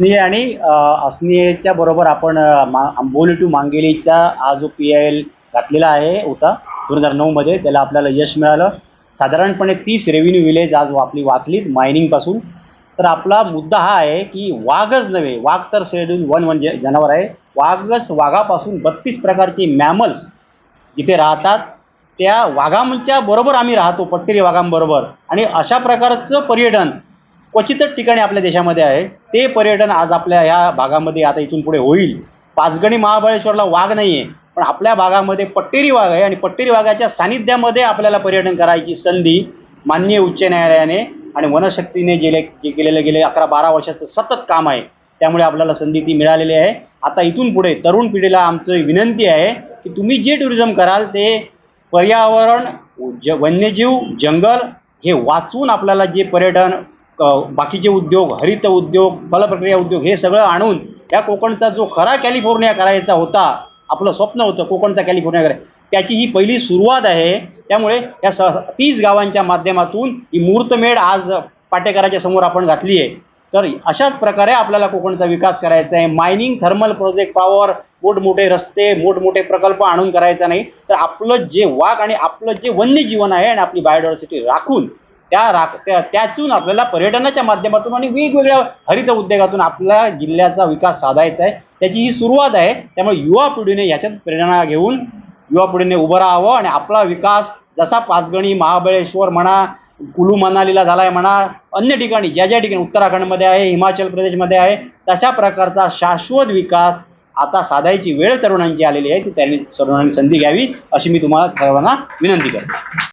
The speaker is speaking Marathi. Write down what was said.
अस्नीय आणि अ, बरोबर आपण मा आंबोली टू मांगेलीचा हा जो पी आय एल घातलेला आहे होता दोन हजार नऊमध्ये त्याला आपल्याला यश मिळालं. साधारणपणे तीस रेव्हेन्यू विलेज आज आपली वाचलीत मायनिंगपासून तर आपला मुद्दा हा आहे की वाघच नव्हे वाघ तर शेड्यूल वन म्हणजे जनावर आहे. वाघच वाघापासून बत्तीस प्रकारचे मॅमल्स जिथे राहतात. त्या वाघांच्या बरोबर आम्ही राहतो पट्टेरी वाघांबरोबर. आणि अशा प्रकारचं पर्यटन क्वचितच ठिकाणी आपल्या देशामध्ये आहे. ते पर्यटन आज आपल्या ह्या भागामध्ये आता इथून पुढे होईल. पाचगणी महाबळेश्वरला वाघ नाही आहे पण आपल्या भागामध्ये पट्टेरी वाघ आहे आणि पट्टेरी वाघाच्या सानिध्यामध्ये आपल्याला पर्यटन करायची संधी माननीय उच्च न्यायालयाने आणि वनशक्तीने गेले जे केलेलं गेले अकरा बारा वर्षाचं सतत काम आहे. त्यामुळे आपल्याला संधी ती मिळालेली आहे. आता इथून पुढे तरुण पिढीला आमचं विनंती आहे की तुम्ही जे टुरिझम कराल ते पर्यावरण ज वन्यजीव जंगल हे वाचवून आपल्याला जे पर्यटन बाकीचे उद्योग हरित उद्योग फलप्रक्रिया उद्योग हे सगळं आणून या कोकणचा जो खरा कॅलिफोर्निया करायचा होता आपलं स्वप्न होतं कोकणचा कॅलिफोर्निया करायचा त्याची ही पहिली सुरुवात आहे. त्यामुळे या स तीस गावांच्या माध्यमातून ही मूर्तमेढ आज पाटेकराच्या समोर आपण घातली आहे. तर अशाच प्रकारे आपल्याला कोकणचा विकास करायचा आहे. मायनिंग थर्मल प्रोजेक्ट पॉवर मोठमोठे रस्ते मोठमोठे प्रकल्प आणून करायचा नाही. तर आपलं जे वाघ आणि आपलं जे वन्यजीवन आहे आणि आपली बायोडायव्हर्सिटी राखून त्या राख त्या त्यातून आपल्याला पर्यटनाच्या माध्यमातून आणि वेगवेगळ्या हरित उद्योगातून आपल्या जिल्ह्याचा विकास साधायचा आहे. त्याची ही सुरुवात आहे. त्यामुळे युवा पिढीने याच्यात प्रेरणा घेऊन युवा पिढीने उभं राहावं आणि आपला विकास जसा पाचगणी महाबळेश्वर म्हणा कुलू मनालीला झाला आहे म्हणा अन्य ठिकाणी ज्या ज्या ठिकाणी उत्तराखंडमध्ये आहे हिमाचल प्रदेशमध्ये आहे तशा प्रकारचा शाश्वत विकास आता साधायची वेळ तरुणांची आलेली आहे ती त्यांनी तरुणांनी संधी घ्यावी अशी मी तुम्हाला सर्वांना विनंती करतो.